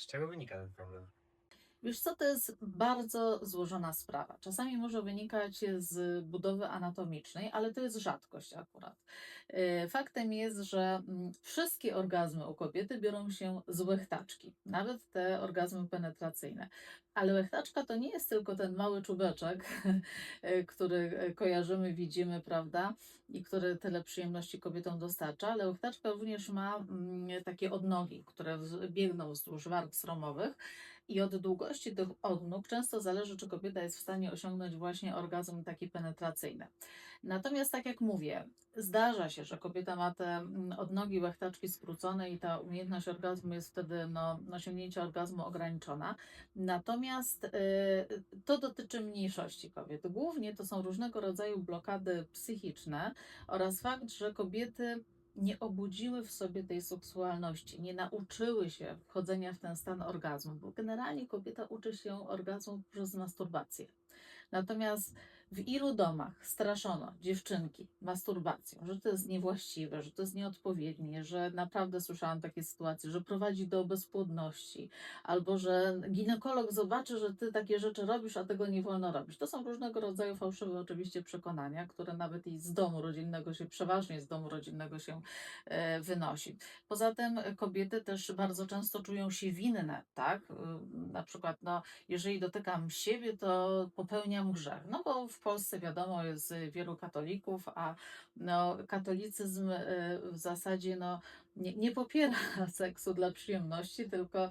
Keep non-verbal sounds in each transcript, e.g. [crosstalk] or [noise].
Z czego wynika ten problem? Wiesz co, to jest bardzo złożona sprawa. Czasami może wynikać z budowy anatomicznej, ale to jest rzadkość akurat. Yy, Faktem jest, że mm, wszystkie orgazmy u kobiety biorą się z łechtaczki, nawet te orgazmy penetracyjne. Ale łechtaczka to nie jest tylko ten mały czubeczek, yy, [laughs] który kojarzymy, widzimy, prawda, i który tyle przyjemności kobietom dostarcza, ale łechtaczka również ma mm, takie odnogi, które biegną wzdłuż warg sromowych i od długości tych odnóg często zależy, czy kobieta jest w stanie osiągnąć właśnie orgazm taki penetracyjny. Natomiast, tak jak mówię, zdarza się, że kobieta ma te mm, odnogi łechtaczki skrócone i ta umiejętność orgazmu jest wtedy, no, osiągnięcia orgazmu ograniczona. Natomiast y, to dotyczy mniejszości kobiet. Głównie to są różnego rodzaju blokady psychiczne oraz fakt, że kobiety nie obudziły w sobie tej seksualności, nie nauczyły się wchodzenia w ten stan orgazmu, bo generalnie kobieta uczy się orgazmu przez masturbację. Natomiast w ilu domach straszono dziewczynki masturbacją, że to jest niewłaściwe, że to jest nieodpowiednie, że naprawdę słyszałam takie sytuacje, że prowadzi do bezpłodności, albo że ginekolog zobaczy, że ty takie rzeczy robisz, a tego nie wolno robić. To są różnego rodzaju fałszywe oczywiście przekonania, które nawet i z domu rodzinnego się, przeważnie z domu rodzinnego się e, wynosi. Poza tym e, kobiety też bardzo często czują się winne, tak? Y, Na przykład, no, jeżeli dotykam siebie, to popełniam grzech. No bo w Polsce wiadomo jest wielu katolików, a no, katolicyzm y, w zasadzie no, nie, nie popiera [laughs] seksu dla przyjemności, tylko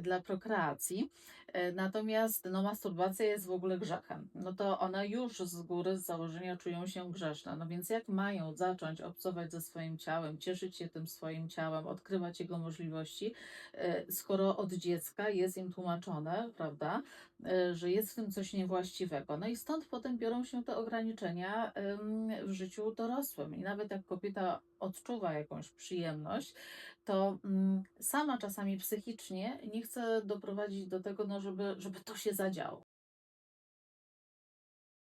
dla prokreacji. E, Natomiast no, masturbacja jest w ogóle grzechem. No to one już z góry, z założenia czują się grzeszne. No więc jak mają zacząć obcować ze swoim ciałem, cieszyć się tym swoim ciałem, odkrywać jego możliwości, e, skoro od dziecka jest im tłumaczone, prawda, e, że jest w tym coś niewłaściwego. No i stąd potem biorą się te ograniczenia w życiu dorosłym. I nawet jak kobieta odczuwa jakąś przyjemność, to mm, sama czasami psychicznie nie chce doprowadzić do tego, no żeby, żeby to się zadziało.